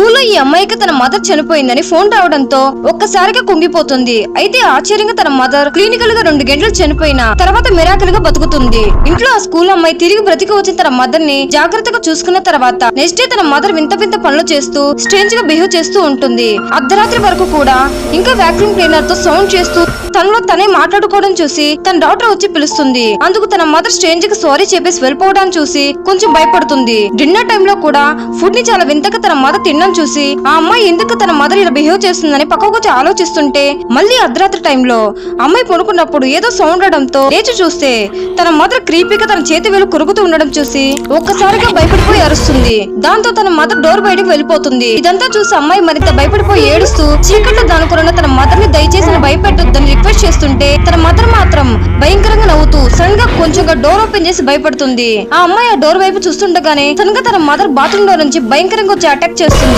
స్కూల్లో ఈ అమ్మాయికి తన మదర్ చనిపోయిందని ఫోన్ రావడంతో ఒక్కసారిగా కుంగిపోతుంది. అయితే ఆశ్చర్యంగా తన మదర్ క్లినికల్గా రెండు గంటలు చనిపోయిన తర్వాత మిరాకిల్గా బతుకుతుంది. ఇంట్లో ఆ స్కూల్ అమ్మాయి తిరిగి బ్రతికి వచ్చిన తన మదర్ని జాగ్రత్తగా చూసుకున్న తర్వాత నెక్స్ట్ డే తన మదర్ వింత వింత పనులు చేస్తూ స్ట్రేంజ్గా బిహేవ్ చేస్తూ ఉంటుంది. అర్ధరాత్రి వరకు కూడా ఇంకా వాక్యూమ్ క్లీనర్తో సౌండ్ చేస్తూ తనలో తనే మాట్లాడుకోవడం చూసి తన డాక్టర్ వచ్చి పిలుస్తుంది. అందుకు తన మదర్ స్ట్రేంజ్కి సారీ చెప్పేసి వెళ్ళిపోవడం చూసి కొంచెం భయపడుతుంది. డిన్నర్ టైం లో కూడా ఫుడ్ని చాలా వింతగా తన మదర్ తినడం చూసి ఆ అమ్మాయి ఎందుకు తన మదర్ ఇలా బిహేవ్ చేస్తుందని పక్కకు వచ్చి ఆలోచిస్తుంటే మళ్ళీ అర్ధరాత్రి టైంలో అమ్మాయి పడుకున్నప్పుడు ఏదో సౌండ్ రావడంతో లేచి చూస్తే తన మదర్ క్రీపీగా తన చేతి వేలు కురుగుతూ ఉండడం చూసి ఒక్కసారిగా భయపడిపోయి అరుస్తుంది. దాంతో తన మదర్ డోర్ బయటకు వెళ్ళిపోతుంది. ఇదంతా చూసి అమ్మాయి మరింత భయపడిపోయి ఏడుస్తూ చీకట్లో దానుకున్న తన మదర్ని దయచేసి భయపెట్టొద్దని రిక్వెస్ట్ చేస్తుంటే తన మదర్ మాత్రం భయంకరంగా నవ్వుతూ సడన్గా కొంచెంగా డోర్ ఓపెన్ చేసి భయపడుతుంది. ఆ అమ్మాయి ఆ డోర్ వైపు చూస్తుండగానే సడన్గా తన మదర్ బాత్రూమ్లో నుంచి భయంకరంగా వచ్చి అటాక్ చేస్తుంది.